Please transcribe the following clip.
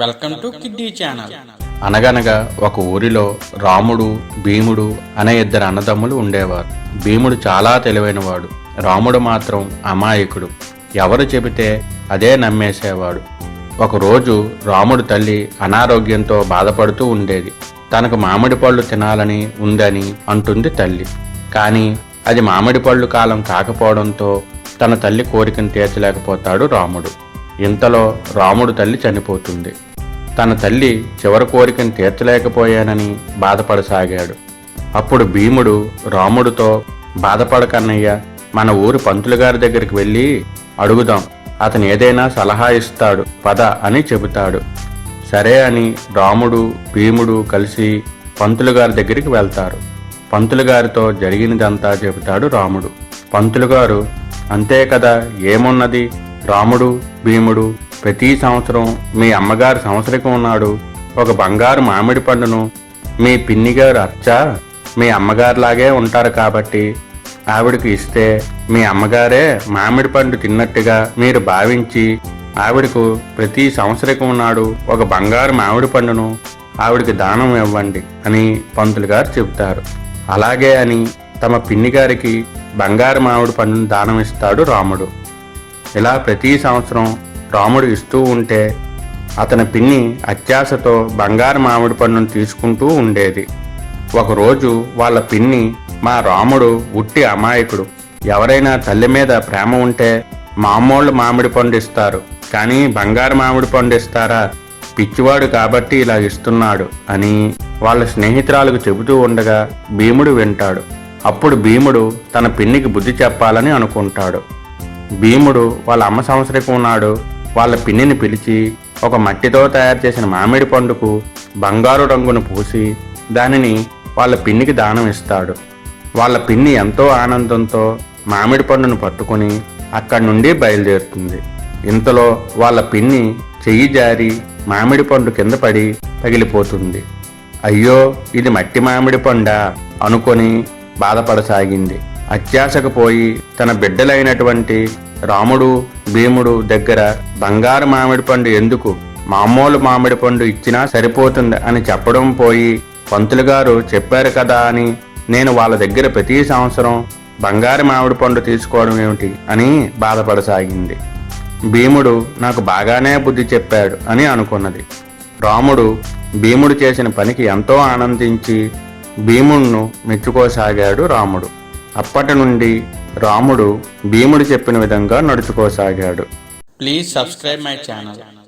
Welcome to kiddy channel అనగనగా ఒక ఊరిలో రాముడు భీముడు అనే ఇద్దరు అన్నదమ్ములు ఉండేవారు. భీముడు చాలా తెలివైనవాడు. రాముడు మాత్రం అమాయకుడు. ఎవరు చెబితే అదే నమ్మేసేవాడు. ఒకరోజు రాముడు తల్లి అనారోగ్యంతో బాధపడుతూ ఉండేది. తనకు మామిడి పళ్ళు తినాలని ఉందని అంటుంది తల్లి. కానీ అది మామిడి పళ్ళు కాలం కాకపోవడంతో తన తల్లి కోరికను తీర్చలేకపోతాడు రాముడు. ఇంతలో రాముడు తల్లి చనిపోతుంది. తన తల్లి చివరి కోరికను తీర్చలేకపోయానని బాధపడసాగాడు. అప్పుడు భీముడు రాముడితో బాధపడకన్నయ్య మన ఊరు పంతులు గారి దగ్గరికి వెళ్ళి అడుగుదాం. అతను ఏదైనా సలహా ఇస్తాడు. పద అని చెబుతాడు. సరే అని రాముడు భీముడు కలిసి పంతులు గారి దగ్గరికి వెళ్తారు. పంతులు గారితో జరిగినదంతా చెబుతాడు రాముడు. పంతులు గారు అంతే కదా ఏమున్నది? రాముడు భీముడు ప్రతి సంవత్సరం మీ అమ్మగారు సంవత్సరికం ఉన్నాడు ఒక బంగారు మామిడి పండును మీ పిన్ని గారు అచ్చ మీ అమ్మగారిలాగే ఉంటారు కాబట్టి ఆవిడకి ఇస్తే మీ అమ్మగారే మామిడి పండు తిన్నట్టుగా మీరు భావించి ఆవిడకు ప్రతి సంవత్సరికం నాడు ఒక బంగారు మామిడి పండును ఆవిడకి దానం ఇవ్వండి అని పంతులు గారు చెబుతారు. అలాగే అని తమ పిన్ని గారికి బంగారు మామిడి పండును దానం ఇస్తాడు రాముడు. ఇలా ప్రతి సంవత్సరం రాముడు ఇస్తూ ఉంటే అతని పిన్ని అత్యాశతో బంగారు మామిడి పన్నును తీసుకుంటూ ఉండేది. ఒకరోజు వాళ్ళ పిన్ని మా రాముడు ఉట్టి అమాయకుడు. ఎవరైనా తల్లి మీద ప్రేమ ఉంటే మామూలు మామిడి పండు ఇస్తారు. కానీ బంగారు మామిడి పండు ఇస్తారా? పిచ్చివాడు కాబట్టి ఇలా ఇస్తున్నాడు అని వాళ్ళ స్నేహితురాలకు చెబుతూ ఉండగా భీముడు వింటాడు. అప్పుడు భీముడు తన పిన్నికి బుద్ధి చెప్పాలని అనుకుంటాడు. భీముడు వాళ్ళ అమ్మ సంవత్సరం నాడు వాళ్ళ పిన్నిని పిలిచి ఒక మట్టితో తయారు చేసిన మామిడి పండుకు బంగారు రంగును పూసి దానిని వాళ్ళ పిన్నికి దానం ఇస్తాడు. వాళ్ళ పిన్ని ఎంతో ఆనందంతో మామిడి పండును పట్టుకొని అక్కడి నుండి బయలుదేరుతుంది. ఇంతలో వాళ్ళ పిన్ని చెయ్యి జారి మామిడి పండు కింద పడి తగిలిపోతుంది. అయ్యో ఇది మట్టి మామిడి పండా? అనుకొని బాధపడసాగింది. అత్యాశకు పోయి తన బిడ్డలైనటువంటి రాముడు భీముడు దగ్గర బంగారు మామిడి పండు ఎందుకు? మామూలు మామిడి పండు ఇచ్చినా సరిపోతుంది అని చెప్పడం పోయి పంతులు గారు చెప్పారు కదా అని నేను వాళ్ళ దగ్గర ప్రతి సంవత్సరం బంగారు మామిడి పండు తీసుకోవడం ఏమిటి అని బాధపడసాగింది. భీముడు నాకు బాగానే బుద్ధి చెప్పాడు అని అనుకున్నది. రాముడు భీముడు చేసిన పనికి ఎంతో ఆనందించి భీముణ్ణు మెచ్చుకోసాగాడు రాముడు. అప్పటి నుండి రాముడు భీముడు చెప్పిన విధంగా నడుచుకోసాగాడు. Please subscribe my channel